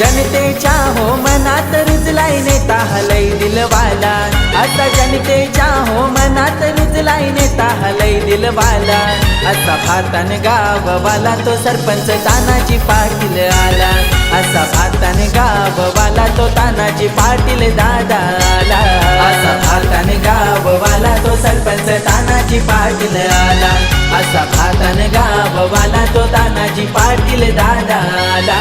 जनतेच्या हो मनात रुजलाय नेता हलय दिलवाला. आता जनतेच्या हो मनात रुजलाय नेता हलय दिलवाला. असा भातान गाववाला तो सरपंच तानाजी पाटील आला. असा भातान गाववाला तो तानाजी पाटील दादा आला. असा भातान गाववाला तो सरपंच तानाजी पाटील आला. असा भातान गाववाला तो तानाजी पाटील दादा आला.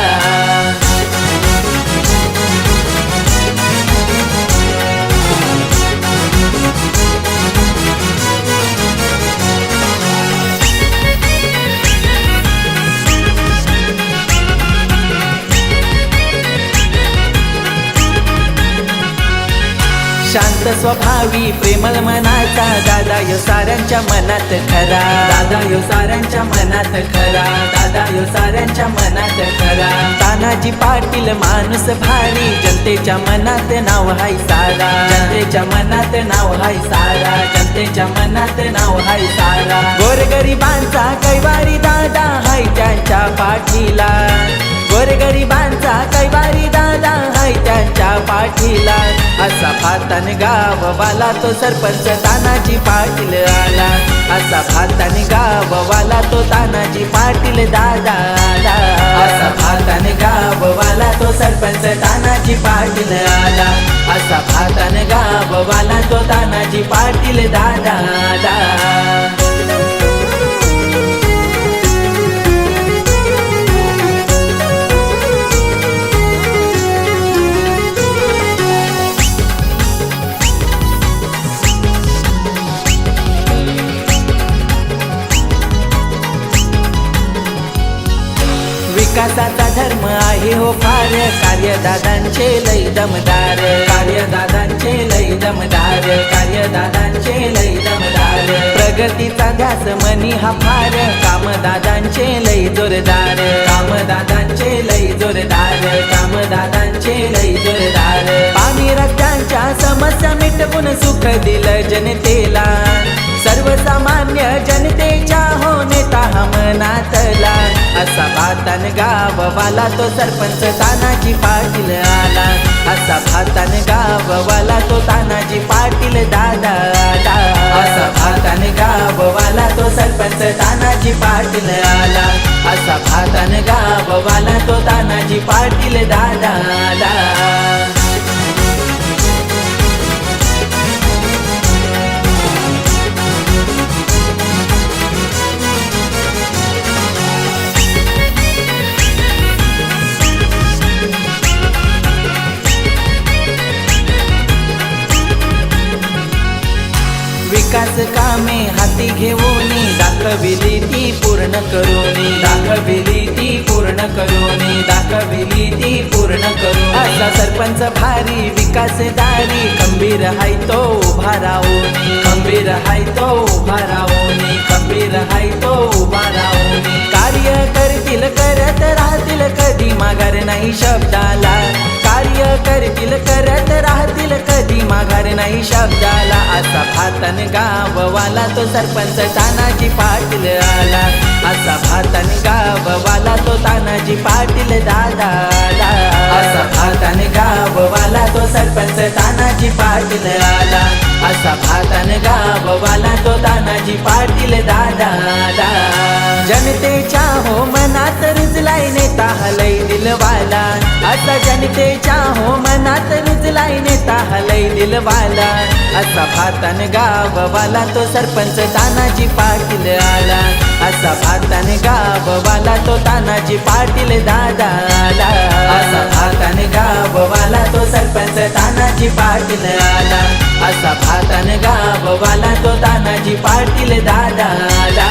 स्वभावी प्रेमळ मनाचा दादा यो साऱ्यांच्या मनात खरा. दादा यो साऱ्यांच्या मनात खरा. दादा यो साऱ्यांच्या मनात खरा. तानाजी पाटील माणूस भारी जनतेच्या मनात नाव हाय सारा. जनतेच्या मनात नाव हाय सारा. जनतेच्या मनात नाव हाय सारा. गोरगरिबांचा कैवारी दादा हाय त्यांच्या पाठीला. गोरगरिबांचा कैवारी दादा नाही त्यांच्या पाठीला. असा भातान गाववाला तो सरपंच तानाजी पाटील आला. असा भातान गाववाला तो तानाजी पाटील दादा आला. असा भातान गाववाला तो सरपंच तानाजी पाटील आला. असा भातान गाववाला तो तानाजी पाटील दादा आला. विकासाचा धर्म आहे हो फार. कार्यदादांचे लय दमदार. कार्यदादांचे लय दमदार. कार्यदादांचे लय दमदार. प्रगतीचा ध्यास मनी हा फार. कामदादांचे लय जोरदार. कामदादांचे लय जोरदार. कामदादांचे लय जोरदार. पाणी रस्त्यांच्या समस्या मिटवून सुख दिलं जनतेला. सर्वसामान्य जनतेच्या हो नेता हा मनातला. असा भातान गाववाला तो सरपंच तानाजी पाटील आला. असा भातान गाववाला तो तानाजी पाटील दादा आला. असा भातान गाववाला तो सरपंच तानाजी पाटील आला. असा भातान गाववाला तो तानाजी पाटील दादा आला. विकास कामे हाती घेऊन दाखविली ती पूर्ण करून. दाखविली ती पूर्ण करून. दाखविली ती पूर्ण करून. असा सरपंच भारी विकासदारी खंबीर हाय तो उभा राहून. खंबीर हाय तो उभा राहून. खंबीर हाय तो उभा राहून. कार्य करतील करत राहतील कधी माघार नाही शब्दाला. कार्य करतील करत राहतील कधी माघार नाही शब्दाला. असा भातन गाववाला तो सरपंच तानाजी पाटील आला. असा भातन गाववाला तो तानाजी पाटील दादा आला. असा भातन गाववाला तो सरपंच तानाजी पाटील आला. असा भातन गाववाला तो तानाजी पाटील दादा आला. जनतेच्या हो मनात रुजलाय नेता हलई दिलवाला. असा जनतेच्या हो मनात पाटील वाला असा भातान गाववाला तो सरपंच तानाजी पाटील आला. असा भातान गाववाला तो तानाजी पाटील दादा आला. असा भातान गाववाला तो सरपंच तानाजी पाटील आला. असा भातान गाववाला तो तानाजी पाटील दादा आला.